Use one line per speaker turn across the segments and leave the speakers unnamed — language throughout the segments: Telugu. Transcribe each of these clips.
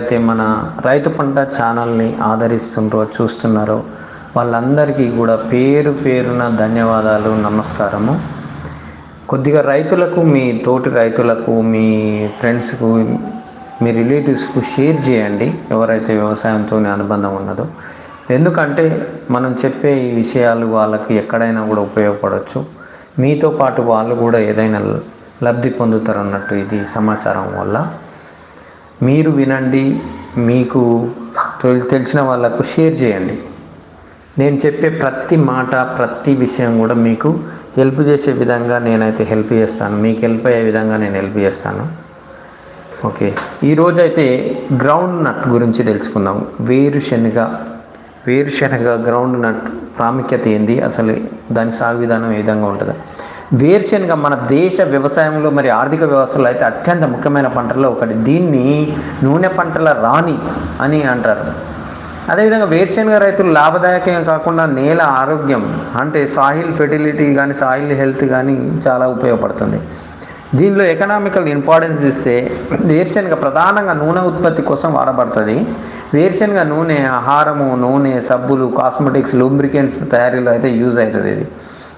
అయితే మన రైతు పంట ఛానల్ని ఆదరిస్తుండ్రో చూస్తున్నారో వాళ్ళందరికీ కూడా పేరు పేరున ధన్యవాదాలు నమస్కారము. కొద్దిగా రైతులకు మీ తోటి రైతులకు మీ ఫ్రెండ్స్కు మీ రిలేటివ్స్కు షేర్ చేయండి. ఎవరైతే వ్యవసాయంతో అనుబంధం ఉన్నదో. ఎందుకంటే మనం చెప్పే ఈ విషయాలు వాళ్ళకి ఎక్కడైనా కూడా ఉపయోగపడవచ్చు మీతో పాటు వాళ్ళు కూడా ఏదైనా లబ్ధి పొందుతారు అన్నట్టు ఇది సమాచారం వల్ల. మీరు వినండి మీకు తెలిసిన వాళ్ళకు షేర్ చేయండి. నేను చెప్పే ప్రతి మాట ప్రతి విషయం కూడా మీకు హెల్ప్ చేసే విధంగా నేనైతే హెల్ప్ చేస్తాను. మీకు హెల్ప్ అయ్యే విధంగా నేను హెల్ప్ చేస్తాను. ఓకే. ఈరోజు అయితే గ్రౌండ్ నట్ గురించి తెలుసుకుందాం. వేరుశనగ వేరుశనగ గ్రౌండ్ నట్ ప్రాముఖ్యత ఏంది? అసలు దాని సాగు విధానం ఏ విధంగా ఉంటుంది. వేరుశనగ మన దేశ వ్యవసాయంలో మరి ఆర్థిక వ్యవస్థలో అయితే అత్యంత ముఖ్యమైన పంటల్లో ఒకటి. దీన్ని నూనె పంటల రాణి అని అంటారు. అదేవిధంగా వేరుశనగ రైతులు లాభదాయకంగా కాకుండా నేల ఆరోగ్యం అంటే సాయిల్ ఫెర్టిలిటీ కానీ సాయిల్ హెల్త్ కానీ చాలా ఉపయోగపడుతుంది. దీనిలో ఎకనామికల్ ఇంపార్టెన్స్ ఇస్తే వేరుశనగ ప్రధానంగా నూనె ఉత్పత్తి కోసం వాడబడుతుంది. వేరుశనగ నూనె ఆహారము నూనె సబ్బులు కాస్మెటిక్స్ లూబ్రికెంట్స్ తయారీలో అయితే యూజ్ అవుతుంది ఇది.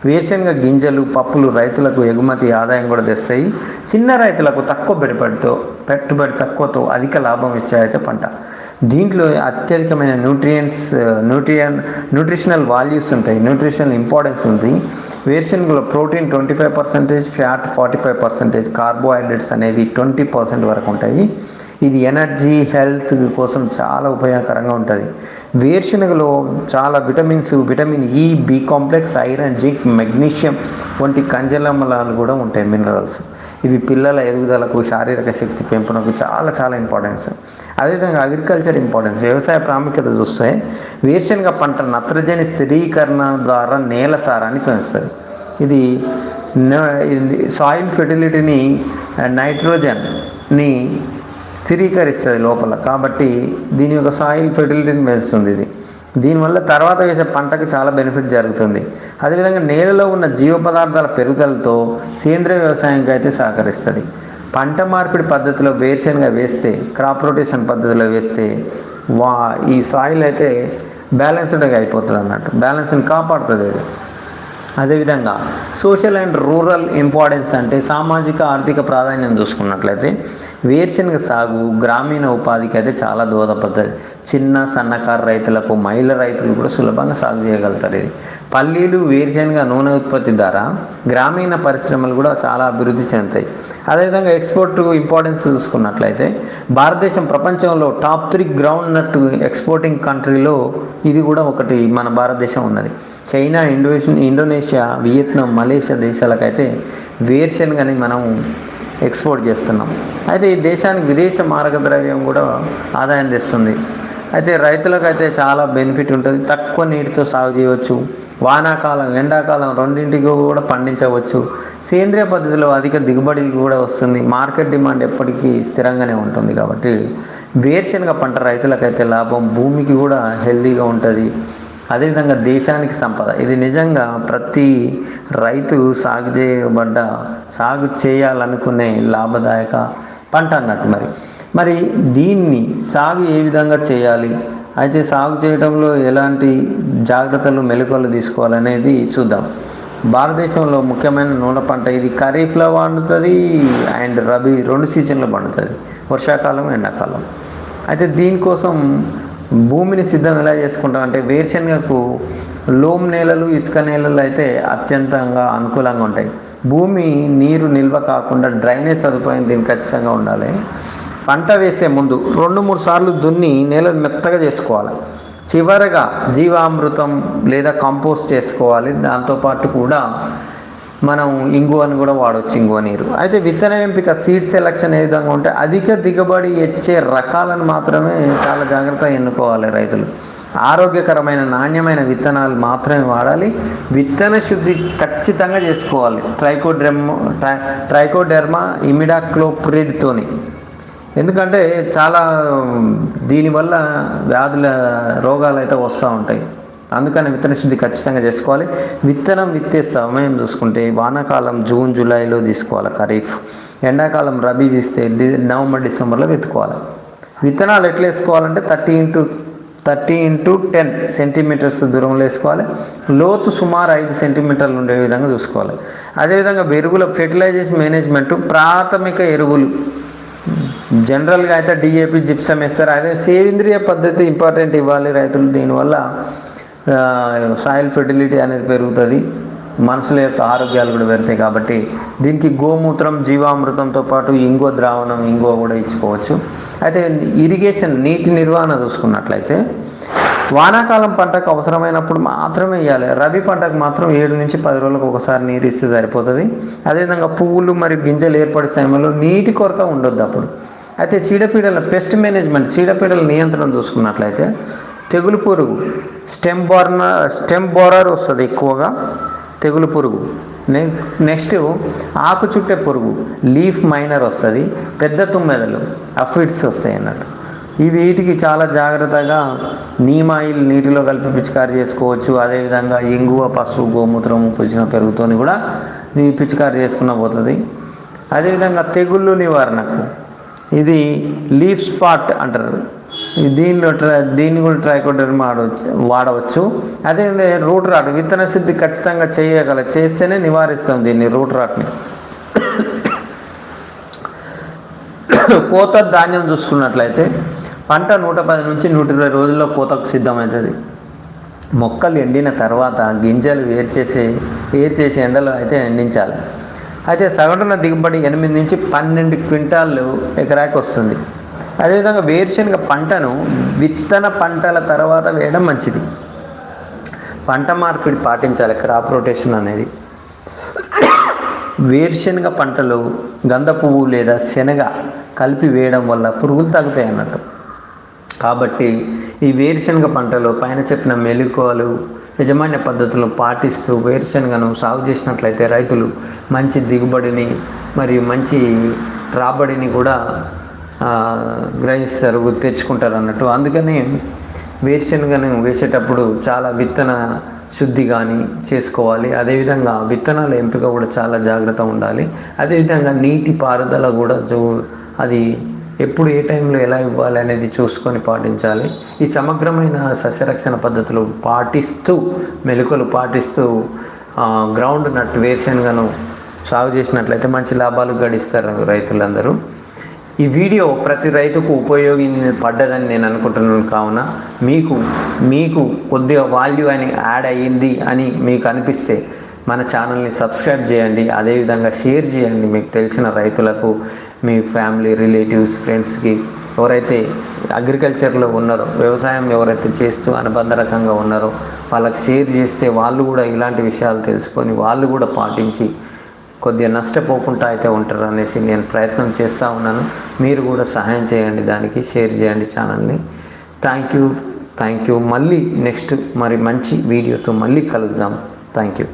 వేరుశనగ గింజలు పప్పులు రైతులకు ఎగుమతి ఆదాయం కూడా తెస్తాయి. చిన్న రైతులకు తక్కువ పెట్టుబడితో పెట్టుబడి తక్కువతో అధిక లాభం ఇచ్చే పంట. దీంట్లో అత్యధికమైన న్యూట్రియంట్స్ న్యూట్రియన్ న్యూట్రిషనల్ వాల్యూస్ ఉంటాయి. న్యూట్రిషనల్ ఇంపార్టెన్స్ ఉంది. వేరుశనగలో protein twenty five percentage fat forty five percentage carbohydrates అనేవి ట్వంటీ పర్సెంట్ వరకు ఉంటాయి. ఇది ఎనర్జీ హెల్త్ కోసం చాలా ఉపయోగకరంగా ఉంటుంది. వేరుశనగలో చాలా vitamins vitamin e, E B complex iron zinc magnesium వంటి ఖనిజలమలాలు కూడా ఉంటాయి మినరల్స్. ఇవి పిల్లల ఎదుగుదలకు శారీరక శక్తి పెంపునకు చాలా చాలా ఇంపార్టెన్స్. అదేవిధంగా అగ్రికల్చర్ ఇంపార్టెన్స్. వ్యవసాయ ప్రాముఖ్యత చూస్తే వేరుశనగ పంట నత్రజని స్థిరీకరణ ద్వారా నేల సారాన్ని పెంచుతుంది. ఇది సాయిల్ ఫెర్టిలిటీని నైట్రోజన్ని స్థిరీకరిస్తుంది లోపల. కాబట్టి దీని యొక్క సాయిల్ ఫెర్టిలిటీని పెంచుతుంది ఇది. దీనివల్ల తర్వాత వేసే పంటకు చాలా బెనిఫిట్ జరుగుతుంది. అదేవిధంగా నేలలో ఉన్న జీవ పదార్థాల పెరుగుదలతో సేంద్రియ వ్యవసాయంకి అయితే సహకరిస్తుంది. పంట మార్పిడి పద్ధతిలో వేరుశనగ వేస్తే క్రాప్ రొటేషన్ పద్ధతిలో వేస్తే వా ఈ సాయిల్ అయితే బ్యాలెన్స్డ్గా అయిపోతుంది అన్నట్టు. బ్యాలెన్స్ని కాపాడుతుంది అది. అదేవిధంగా సోషల్ అండ్ రూరల్ ఇంపార్టెన్స్ అంటే సామాజిక ఆర్థిక ప్రాధాన్యం చూసుకున్నట్లయితే వేరుశనగ సాగు గ్రామీణ ఉపాధికి అయితే చాలా దోహదపడుతుంది. చిన్న సన్నకారు రైతులకు మహిళ రైతులు కూడా సులభంగా సాగు చేయగలుగుతారు ఇది. పల్లీలు వేరుశనగ నూనె ఉత్పత్తి ద్వారా గ్రామీణ పరిశ్రమలు కూడా చాలా అభివృద్ధి చెందుతాయి. అదేవిధంగా ఎక్స్పోర్ట్ ఇంపార్టెన్స్ చూసుకున్నట్లయితే భారతదేశం ప్రపంచంలో top three groundnut exporting కంట్రీలో ఇది కూడా ఒకటి మన భారతదేశం ఉన్నది. China Indonesia Indonesia Vietnam Malaysia దేశాలకైతే వేరుశనగని మనం ఎక్స్పోర్ట్ చేస్తున్నాం. అయితే ఈ దేశానికి విదేశ మార్గద్రవ్యం కూడా ఆదాయం తెస్తుంది. అయితే రైతులకు అయితే చాలా బెనిఫిట్ ఉంటుంది. తక్కువ నీటితో సాగు చేయవచ్చు. వానాకాలం ఎండాకాలం రెండింటికి కూడా పండించవచ్చు. సేంద్రియ పద్ధతిలో అధిక దిగుబడి కూడా వస్తుంది. మార్కెట్ డిమాండ్ ఎప్పటికీ స్థిరంగానే ఉంటుంది కాబట్టి వేరుశనగ పంట రైతులకైతే లాభం భూమికి కూడా హెల్దీగా ఉంటుంది. అదేవిధంగా దేశానికి సంపద. ఇది నిజంగా ప్రతి రైతు సాగు చేయబడ్డ సాగు చేయాలనుకునే లాభదాయక పంట అన్నట్టు మరి. మరి దీన్ని సాగు ఏ విధంగా చేయాలి? అయితే సాగు చేయడంలో ఎలాంటి జాగ్రత్తలు మెలకువలు తీసుకోవాలనేది చూద్దాం. భారతదేశంలో ముఖ్యమైన నూనె పంట ఇది. ఖరీఫ్లో పండుతుంది అండ్ రబీ రెండు సీజన్లో పండుతుంది. వర్షాకాలం ఎండాకాలం. అయితే దీనికోసం భూమిని సిద్ధం ఎలా చేసుకుంటాం అంటే వేరుశనగకు లోమ్ నేలలు ఇసుక నేలలు అయితే అత్యంతంగా అనుకూలంగా ఉంటాయి. భూమి నీరు నిల్వ కాకుండా డ్రైనేజ్ సదుపాయం దీనికి ఖచ్చితంగా ఉండాలి. పంట వేసే ముందు రెండు మూడు సార్లు దున్ని నేలను మెత్తగా చేసుకోవాలి. చివరగా జీవామృతం లేదా కంపోస్ట్ చేసుకోవాలి. దాంతోపాటు కూడా మనం ఇంగువని కూడా వాడవచ్చు ఇంగువ నీరు. అయితే విత్తన ఎంపిక సీడ్ సెలక్షన్ ఏ విధంగా ఉంటే అధిక దిగుబడి ఇచ్చే రకాలను మాత్రమే చాలా జాగ్రత్తగా ఎన్నుకోవాలి రైతులు. ఆరోగ్యకరమైన నాణ్యమైన విత్తనాలు మాత్రమే వాడాలి. విత్తన శుద్ధి ఖచ్చితంగా చేసుకోవాలి. ట్రైకోడ్రెమ్ ట్రై ట్రైకోడెర్మా ఇమిడాక్లోప్రిడ్తోని. ఎందుకంటే చాలా దీనివల్ల వ్యాధుల రోగాలు అయితే వస్తూ ఉంటాయి. అందుకని విత్తన శుద్ధి ఖచ్చితంగా చేసుకోవాలి. విత్తనం విత్తే సమయం చూసుకుంటే వానాకాలం జూన్ జూలైలో తీసుకోవాలి ఖరీఫ్. ఎండాకాలం రబీ తీస్తే నవంబర్ డిసెంబర్లో వెతుకోవాలి విత్తనాలు ఎట్లా వేసుకోవాలంటే thirty into thirty into ten centimetres దూరంలో వేసుకోవాలి. లోతు సుమారు ఐదు సెంటీమీటర్లు ఉండే విధంగా చూసుకోవాలి. అదేవిధంగా ఎరువుల ఫెర్టిలైజేషన్ మేనేజ్మెంట్ ప్రాథమిక ఎరువులు. జనరల్గా అయితే డిఏపి జిప్సం వేస్తారు. అదే సేంద్రియ పద్ధతి ఇంపార్టెంట్ ఇవ్వాలి రైతులు దీనివల్ల సాయిల్ ఫెర్టిలిటీ అనేది పెరుగుతుంది. మనుషుల యొక్క ఆరోగ్యాలు కూడా పెడతాయి కాబట్టి దీనికి గోమూత్రం జీవామృతంతో పాటు ఇంగో ద్రావణం ఇంగో కూడా ఇచ్చుకోవచ్చు. అయితే ఇరిగేషన్ నీటి నిర్వహణ చూసుకున్నట్లయితే వానాకాలం పంటకు అవసరమైనప్పుడు మాత్రమే వేయాలి రబీ పంటకు మాత్రం ఏడు నుంచి పది రోజులకు ఒకసారి నీరు ఇస్తే సరిపోతుంది. అదేవిధంగా పువ్వులు మరియు గింజలు ఏర్పడే సమయంలో నీటి కొరత ఉండొద్దు అప్పుడు. అయితే చీడపీడల పెస్ట్ మేనేజ్మెంట్ చీడపీడల నియంత్రణ చూసుకున్నట్లయితే తెగులు పురుగు స్టెమ్ బోర్న స్టెమ్ బోరర్ వస్తుంది ఎక్కువగా. తెగులు పురుగు. నె నెక్స్ట్ ఆకు చుట్టే పురుగు లీఫ్ మైనర్ వస్తుంది పెద్ద తుమ్మెదలు అఫిడ్స్ వస్తాయి అన్నట్టు. ఈ వీటికి చాలా జాగ్రత్తగా నీమాయిల్ నీటిలో కలిపి పిచికారి చేసుకోవచ్చు. అదేవిధంగా ఇంగువ పసుపు గోమూత్రము పుచ్చిన పెరుగుతోని కూడా ఈ పిచికారి చేసుకున్న పోతుంది. అదేవిధంగా తెగుళ్ళు నివారణకు ఇది లీఫ్ స్పాట్ అంటారు. దీనిలో ట్రై దీన్ని కూడా ట్రైకోడర్మా ఆడవచ్చు వాడవచ్చు. అదే రూట్ రాట్ విత్తన శుద్ధి ఖచ్చితంగా చేయగల చేస్తేనే నివారిస్తాం దీన్ని రూట్ రాట్ని కోత ధాన్యం చూసుకున్నట్లయితే పంట నూట పది నుంచి నూట ఇరవై రోజుల్లో కోతకు సిద్ధమవుతుంది. మొక్కలు ఎండిన తర్వాత గింజలు వేరు చేసి వేరు చేసి ఎండలో అయితే ఎండించాలి. అయితే సగటున దిగుబడి ఎనిమిది నుంచి పన్నెండు క్వింటాళ్ళు ఎకరాకి వస్తుంది. అదేవిధంగా వేరుశనగ పంటను విత్తన పంటల తర్వాత వేయడం మంచిది. పంట మార్పిడి పాటించాలి క్రాప్ రొటేషన్ అనేది. వేరుశనగ పంటలు గంధ పువ్వు లేదా శనగ కలిపి వేయడం వల్ల పురుగులు తగ్గుతాయి అన్నట్టు. కాబట్టి ఈ వేరుశనగ పంటలో పైన చెప్పిన మెలకువలు యజమాన్య పద్ధతులను పాటిస్తూ వేరుశనగను సాగు చేసినట్లయితే రైతులు మంచి దిగుబడిని మరియు మంచి రాబడిని కూడా గ్రహిస్తారు తెచ్చుకుంటారు అన్నట్టు. అందుకని వేరుశనగను వేసేటప్పుడు చాలా విత్తన శుద్ధి కానీ చేసుకోవాలి. అదేవిధంగా విత్తనాల ఎంపిక కూడా చాలా జాగ్రత్త ఉండాలి. అదేవిధంగా నీటి పారుదల కూడా చూ అది ఎప్పుడు ఏ టైంలో ఎలా ఇవ్వాలి అనేది చూసుకొని పాటించాలి. ఈ సమగ్రమైన సస్యరక్షణ పద్ధతులు పాటిస్తూ మెలకువలు పాటిస్తూ గ్రౌండ్ నట్ వేరుశనగను సాగు చేసినట్లయితే మంచి లాభాలు గడిస్తారు రైతులందరూ. ఈ వీడియో ప్రతి రైతుకు ఉపయోగి పడ్డదని నేను అనుకుంటున్నాను. కావున మీకు మీకు కొద్దిగా వాల్యూ అని యాడ్ అయ్యింది అని మీకు అనిపిస్తే మన ఛానల్ని సబ్స్క్రైబ్ చేయండి. అదేవిధంగా షేర్ చేయండి. మీకు తెలిసిన రైతులకు మీ ఫ్యామిలీ రిలేటివ్స్ ఫ్రెండ్స్కి ఎవరైతే అగ్రికల్చర్లో ఉన్నారో వ్యవసాయం ఎవరైతే చేస్తూ అనుబంధ రకంగా ఉన్నారో వాళ్ళకి షేర్ చేస్తే వాళ్ళు కూడా ఇలాంటి విషయాలు తెలుసుకొని వాళ్ళు కూడా పాటించి కొద్దిగా నష్టపోకుండా అయితే ఉంటారు అనేసి నేను ప్రయత్నం చేస్తూ ఉన్నాను. మీరు కూడా సహాయం చేయండి దానికి షేర్ చేయండి ఛానల్ని. థ్యాంక్ యూ థ్యాంక్ యూ మళ్ళీ నెక్స్ట్ మరి మంచి వీడియోతో మళ్ళీ కలుద్దాం. Thank you